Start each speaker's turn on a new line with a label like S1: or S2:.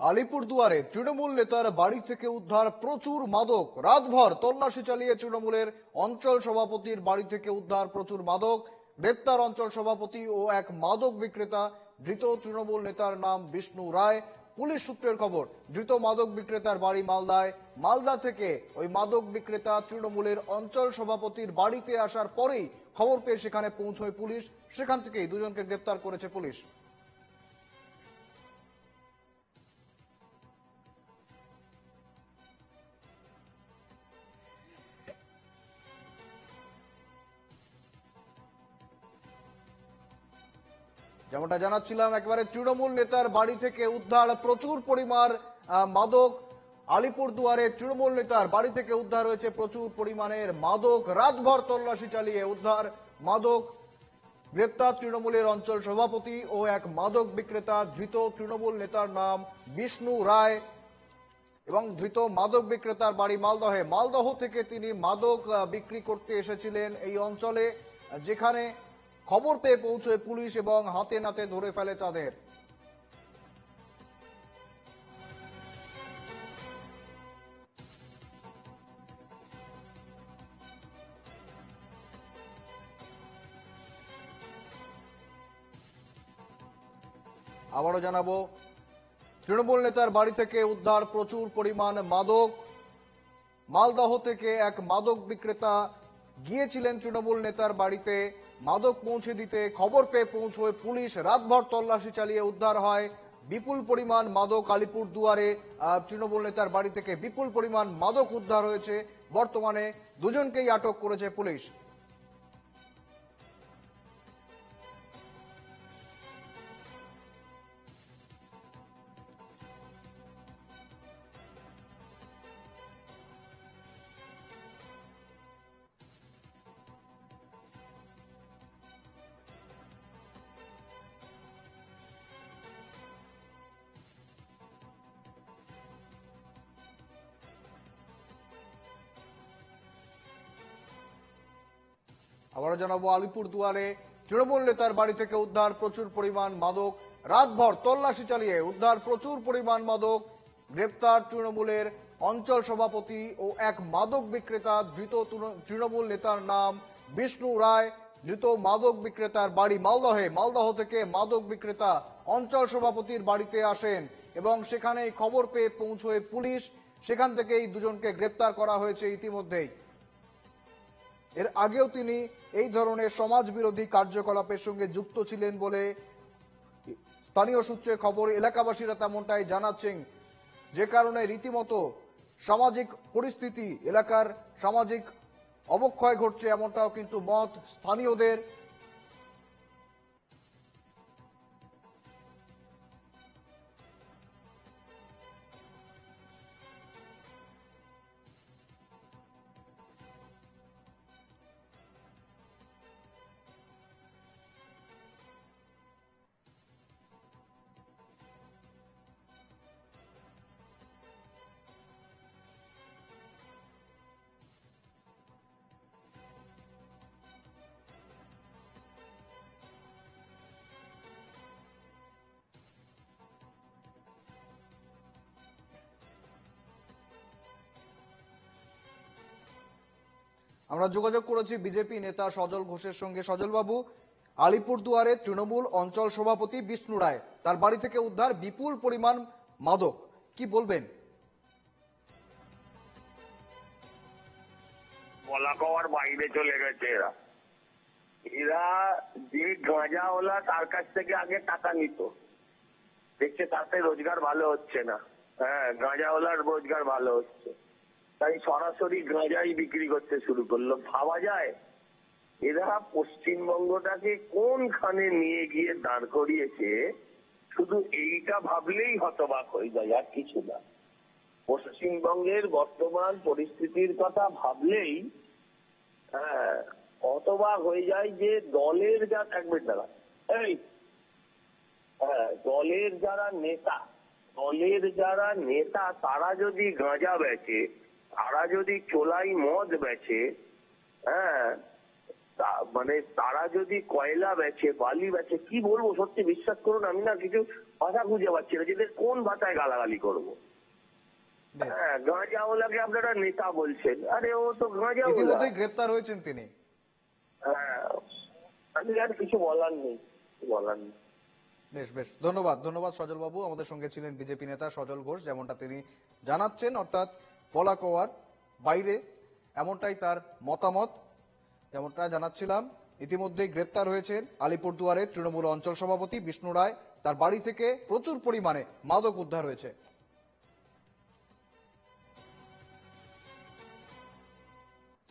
S1: আলিপুরদুয়ারে তৃণমূল নেতার বাড়ি থেকে উদ্ধার প্রচুর মাদক। রাতভর তল্লাশি চালিয়ে তৃণমূলের অঞ্চল সভাপতির বাড়ি থেকে উদ্ধার প্রচুর মাদক। গ্রেপ্তার অঞ্চল সভাপতি ও এক মাদক বিক্রেতা, ধৃত তৃণমূল নেতার নাম বিষ্ণু রায়। পুলিশ সূত্রের খবর, ধৃত মাদক বিক্রেতার বাড়ি মালদায়। মালদা থেকে ওই মাদক বিক্রেতা তৃণমূলের অঞ্চল সভাপতির বাড়িতে আসার পরেই খবর পেয়ে সেখানে পৌঁছয় পুলিশ। সেখান থেকেই দুজনকে গ্রেপ্তার করেছে পুলিশ। যেমনটা জানাচ্ছিলাম, একেবারে তৃণমূল নেতার বাড়ি থেকে উদ্ধার প্রচুর পরিমাণ মাদক। আলিপুরদুয়ারে তৃণমূল নেতার বাড়ি থেকে উদ্ধার হয়েছে প্রচুর পরিমাণের মাদক। রাতভর তল্লাশি চালিয়ে উদ্ধার মাদক। গ্রেপ্তার তৃণমূলের অঞ্চল সভাপতি ও এক মাদক বিক্রেতা ধৃত তৃণমূল নেতার নাম বিষ্ণু রায় এবং ধৃত মাদক বিক্রেতার বাড়ি মালদহে। মালদহ থেকে তিনি মাদক বিক্রি করতে এসেছিলেন এই অঞ্চলে, যেখানে খবর পেয়ে পৌঁছয় পুলিশ এবং হাতে নাতে ধরে ফেলে তাদের। আবারও জানাব, তৃণমূল নেতার বাড়ি থেকে উদ্ধার প্রচুর পরিমাণ মাদক। মালদহ থেকে এক মাদক বিক্রেতা গিয়েছিলেন তৃণমূল নেতার বাড়িতে, মাদক পৌঁছে দিতে খবর পেয়ে পৌঁছয় পুলিশ। রাতভর তল্লাশি চালিয়ে উদ্ধার হয় বিপুল পরিমাণ মাদক আলিপুর দুয়ারে তৃণমূল নেতার বাড়ি থেকে বিপুল পরিমাণ মাদক উদ্ধার হয়েছে। বর্তমানে দুজনকেই আটক করেছে পুলিশ। আবারও জানাব আলিপুর দুয়ারে তৃণমূল নেতার বাড়ি থেকে উদ্ধার প্রচুর পরিমাণ মাদক। রাতভর তল্লাশি চালিয়ে উদ্ধার প্রচুর পরিমাণ মাদক। গ্রেপ্তার তৃণমূলের অঞ্চল সভাপতি ও এক মাদক বিক্রেতা ধৃত তৃণমূল নেতার নাম বিষ্ণু রায়। ধৃত মাদক বিক্রেতার বাড়ি মালদহে। মালদহ থেকে মাদক বিক্রেতা অঞ্চল সভাপতির বাড়িতে আসেন এবং সেখানে খবর পেয়ে পৌঁছয় পুলিশ। সেখান থেকেই দুজনকে গ্রেপ্তার করা হয়েছে ইতিমধ্যেই। এর আগেও তিনি এই ধরনের সমাজ বিরোধী কার্যকলাপের সঙ্গে যুক্ত ছিলেন বলে স্থানীয় সূত্রে খবর, এলাকাবাসীরা তেমনটাই জানাচ্ছেন। যে কারণে রীতিমতো সামাজিক পরিস্থিতি, এলাকার সামাজিক অবক্ষয় ঘটছে এমনটাও কিন্তু মত স্থানীয়দের আমরা যোগাযোগ করেছি বিজেপি নেতা সজল ঘোষের সঙ্গে। সজল বাবু আলিপুরদুয়ারে তৃণমূল অঞ্চল সভাপতি বিষ্ণু রায়, তার বাড়ি থেকে উদ্ধার বিপুল পরিমাণ মাদক। কি বলবেন?
S2: বাইরে চলে গেছে এরা। এরা যে গাঁজাওয়ালা তার কাছ থেকে আগে টাকা নিত। দেখছে তাতে রোজগার ভালো হচ্ছে না। হ্যাঁ গাঁজাওয়ালার রোজগার ভালো হচ্ছে। তাই সরাসরি গাঁজাই বিক্রি করতে শুরু করল। ভাবা যায়, এরা পশ্চিমবঙ্গটাকে কোনখানে নিয়ে গিয়ে দাঁড় করিয়েছে, শুধু এইটা ভাবলেই হতবাক হয়ে যায়, আর কিছু না। পশ্চিমবঙ্গের বর্তমান পরিস্থিতির কথা ভাবলেই হ্যাঁ হতবাক হয়ে যায় যে দলের যা থাকবে তারা এই হ্যাঁ দলের যারা নেতা, দলের যারা নেতা, তারা যদি গাঁজা বেচে তারা যদি চোলাই মদ বেচে হ্যাঁ মানে তারা যদি কয়লা বেচে বালি বেচে কি বলব সত্যি বিশ্বাস করুন আমি না কিছু ভাষা খুঁজে পাচ্ছি না যেদের কোন ভাষায় গালাগালি করব? হ্যাঁ গাঁজাওয়ালাকে আপনারা নেতা বলছেন আরে ও তো গাঁজাওয়ালা।
S1: গ্রেপ্তার হয়েছেন তিনি।
S2: হ্যাঁ আমি আর কিছু বলার নেই বলার নেই।
S1: বেশ বেশ ধন্যবাদ ধন্যবাদ সজল বাবু আমাদের সঙ্গে ছিলেন বিজেপি নেতা সজল ঘোষ যেমনটা তিনি জানাচ্ছেন অর্থাৎ পলাকোয়ার বাইরে, এমনটাই তার মতামত, যেমনটা জানাচ্ছিলাম। ইতিমধ্যে গ্রেপ্তার হয়েছেন আলিপুরদুয়ারের তৃণমূল অঞ্চল সভাপতি বিষ্ণু রায়। তার বাড়ি থেকে প্রচুর পরিমাণে মাদক উদ্ধার হয়েছে।